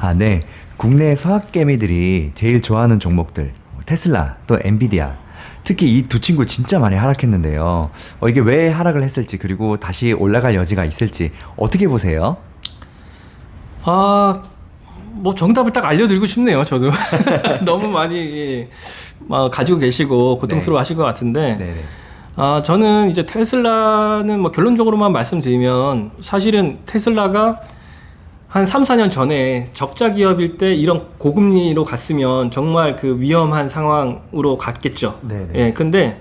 아, 네. 국내 서학개미들이 제일 좋아하는 종목들 테슬라 또 엔비디아 특히 이 두 친구 진짜 많이 하락했는데요. 어, 이게 왜 하락을 했을지 그리고 다시 올라갈 여지가 있을지 어떻게 보세요? 아, 뭐 정답을 딱 알려드리고 싶네요. 저도 너무 많이 예, 막 가지고 계시고 고통스러워하실 것 같은데, 네네. 아 저는 이제 테슬라는 뭐 결론적으로만 말씀드리면 사실은 테슬라가 한 3, 4년 전에 적자 기업일 때 이런 고금리로 갔으면 정말 그 위험한 상황으로 갔겠죠. 네네. 예, 근데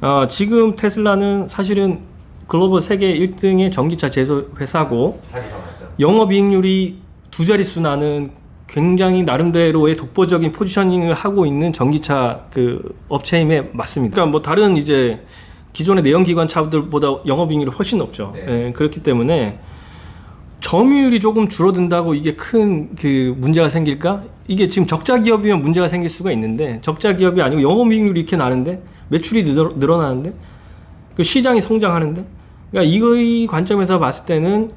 어, 지금 테슬라는 사실은 글로벌 세계 1등의 전기차 제조 회사고 영업이익률이 두 자릿수 나는 굉장히 나름대로의 독보적인 포지셔닝을 하고 있는 전기차 그 업체임에 맞습니다. 그러니까 뭐 다른 이제 기존의 내연기관 차들보다 영업이익률이 훨씬 높죠. 네. 예, 그렇기 때문에 점유율이 조금 줄어든다고 이게 큰 그 문제가 생길까? 이게 지금 적자 기업이면 문제가 생길 수가 있는데 적자 기업이 아니고 영업이익률이 이렇게 나는데 매출이 늘어, 늘어나는데 그 시장이 성장하는데 그러니까 이거의 관점에서 봤을 때는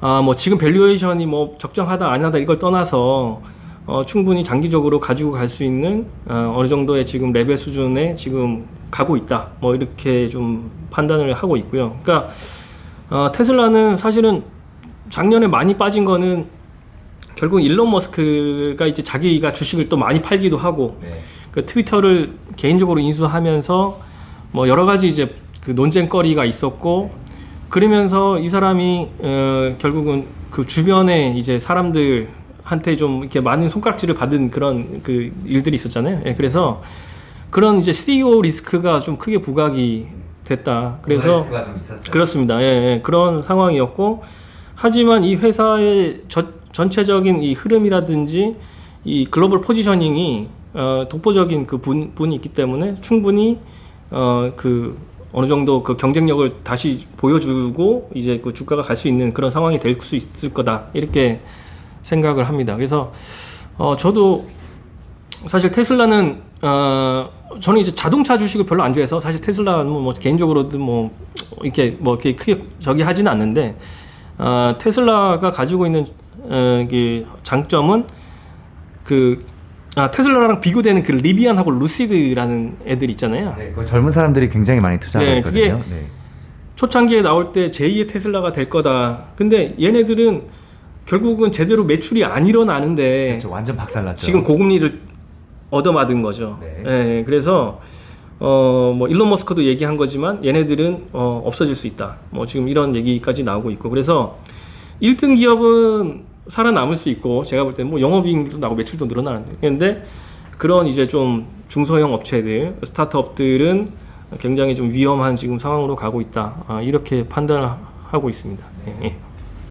아 뭐 지금 밸류에이션이 뭐 적정하다 아니하다 이걸 떠나서 어, 충분히 장기적으로 가지고 갈 수 있는 어, 어느 정도의 지금 레벨 수준에 지금 가고 있다 뭐 이렇게 좀 판단을 하고 있고요. 그러니까 어, 테슬라는 사실은 작년에 많이 빠진 거는 결국 일론 머스크가 이제 자기가 주식을 또 많이 팔기도 하고 네. 그 트위터를 개인적으로 인수하면서 뭐 여러 가지 이제 그 논쟁거리가 있었고 그러면서 이 사람이 어, 결국은 그 주변에 이제 사람들한테 좀 이렇게 많은 손가락질을 받은 그런 그 일들이 있었잖아요. 예, 그래서 그런 이제 CEO 리스크가 좀 크게 부각이 됐다. 그래서 좀 있었죠. 그렇습니다. 예, 예, 그런 상황이었고 하지만 이 회사의 저- 전체적인 이 흐름이라든지 이 글로벌 포지셔닝이 어, 독보적인 그 분, 분이 있기 때문에 충분히 어, 그 어느 정도 그 경쟁력을 다시 보여주고 이제 그 주가가 갈 수 있는 그런 상황이 될 수 있을 거다 이렇게 생각을 합니다. 그래서 어, 저도 사실 테슬라는 어 저는 이제 자동차 주식을 별로 안 좋아해서 사실 테슬라는 뭐, 뭐 개인적으로도 뭐 이렇게 뭐 이렇게 크게 저기 하지는 않는데 어 테슬라가 가지고 있는 어그 장점은 그 아, 테슬라랑 비교되는 그 리비안하고 루시드라는 애들 있잖아요. 네, 그 젊은 사람들이 굉장히 많이 투자하고 네, 네. 초창기에 나올 때 제2의 테슬라가 될 거다. 근데 얘네들은 결국은 제대로 매출이 안 일어나는데 그렇죠. 완전 박살났죠. 지금 고금리를 얻어맞은 거죠. 네. 예, 그래서 어, 뭐 일론 머스크도 얘기한 거지만 얘네들은 어, 없어질 수 있다. 뭐 지금 이런 얘기까지 나오고 있고 그래서 1등 기업은 살아남을 수 있고 제가 볼 때는 뭐 영업이익도 나고 매출도 늘어나는데 근데 그런 이제 좀 중소형 업체들 스타트업들은 굉장히 좀 위험한 지금 상황으로 가고 있다. 아, 이렇게 판단을 하고 있습니다. 예, 예.